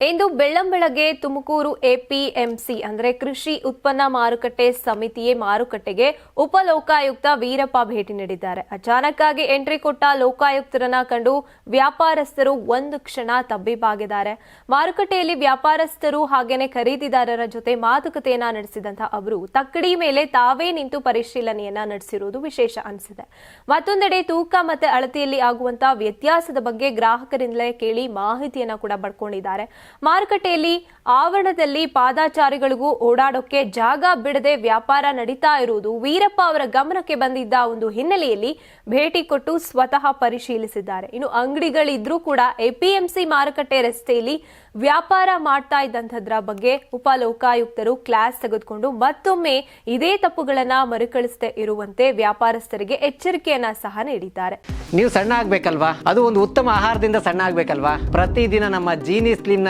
ಇಂದು ಬೆಳ್ಳಂಬೆಳಗ್ಗೆ Tumakuru APMC, ಅಂದ್ರೆ ಕೃಷಿ ಉತ್ಪನ್ನ ಮಾರುಕಟ್ಟೆ ಸಮಿತಿಯೇ ಮಾರುಕಟ್ಟೆಗೆ ಉಪಲೋಕಾಯುಕ್ತ ವೀರಪ್ಪ ಭೇಟಿ ನೀಡಿದ್ದಾರೆ. ಅಚಾನಕ್ಕಾಗಿ ಎಂಟ್ರಿ ಕೊಟ್ಟ ಲೋಕಾಯುಕ್ತರನ್ನ ಕಂಡು ವ್ಯಾಪಾರಸ್ಥರು ಒಂದು ಕ್ಷಣ ತಬ್ಬಿಬ್ಬಾಗಿದ್ದಾರೆ ಮಾರುಕಟ್ಟೆಯಲ್ಲಿ ವ್ಯಾಪಾರಸ್ಥರು ಹಾಗೇನೆ ಖರೀದಿದಾರರ ಜೊತೆ ಮಾತುಕತೆಯನ್ನ ನಡೆಸಿದಂತಹ ಅವರು, ತಕ್ಕಡಿ ಮೇಲೆ ತಾವೇ ನಿಂತು ಪರಿಶೀಲನೆಯನ್ನ ನಡೆಸಿರುವುದು ವಿಶೇಷ ಅನಿಸಿದೆ. ಮತ್ತೊಂದೆಡೆ ತೂಕ ಮತ್ತೆ ಅಳತೆಯಲ್ಲಿ ಆಗುವಂತಹ ವ್ಯತ್ಯಾಸದ ಬಗ್ಗೆ ಗ್ರಾಹಕರಿಂದಲೇ ಕೇಳಿ ಮಾಹಿತಿಯನ್ನ ಕೂಡ ಪಡ್ಕೊಂಡಿದ್ದಾರೆ. ಮಾರುಕಟ್ಟೆಯಲ್ಲಿ ಆವರಣದಲ್ಲಿ ಪಾದಾಚಾರಿಗಳಿಗೂ ಓಡಾಡೋಕೆ ಜಾಗ ಬಿಡದೆ ವ್ಯಾಪಾರ ನಡೀತಾ ಇರುವುದು ವೀರಪ್ಪ ಅವರ ಗಮನಕ್ಕೆ ಬಂದಿದ್ದ ಒಂದು ಹಿನ್ನೆಲೆಯಲ್ಲಿ ಭೇಟಿ ಕೊಟ್ಟು ಸ್ವತಃ ಪರಿಶೀಲಿಸಿದ್ದಾರೆ. ಇನ್ನು ಅಂಗಡಿಗಳಿದ್ರೂ ಕೂಡ ಎಪಿಎಂಸಿ ಮಾರುಕಟ್ಟೆ ರಸ್ತೆಯಲ್ಲಿ ವ್ಯಾಪಾರ ಮಾಡ್ತಾ ಇದ್ದಂಥದ್ರ ಬಗ್ಗೆ ಉಪಲೋಕಾಯುಕ್ತರು ಕ್ಲಾಸ್ ತೆಗೆದುಕೊಂಡು ಮತ್ತೊಮ್ಮೆ ಇದೇ ತಪ್ಪುಗಳನ್ನ ಮರುಕಳಿಸದೆ ಇರುವಂತೆ ವ್ಯಾಪಾರಸ್ಥರಿಗೆ ಎಚ್ಚರಿಕೆಯನ್ನ ಸಹ ನೀಡಿದ್ದಾರೆ. ನೀವು ಸಣ್ಣ ಆಗ್ಬೇಕಲ್ವಾ? ಅದು ಒಂದು ಉತ್ತಮ ಆಹಾರದಿಂದ ಸಣ್ಣ ಆಗ್ಬೇಕಲ್ವಾ? ಪ್ರತಿದಿನ ನಮ್ಮ ಜೀನಿ ಸ್ಲಿಮ್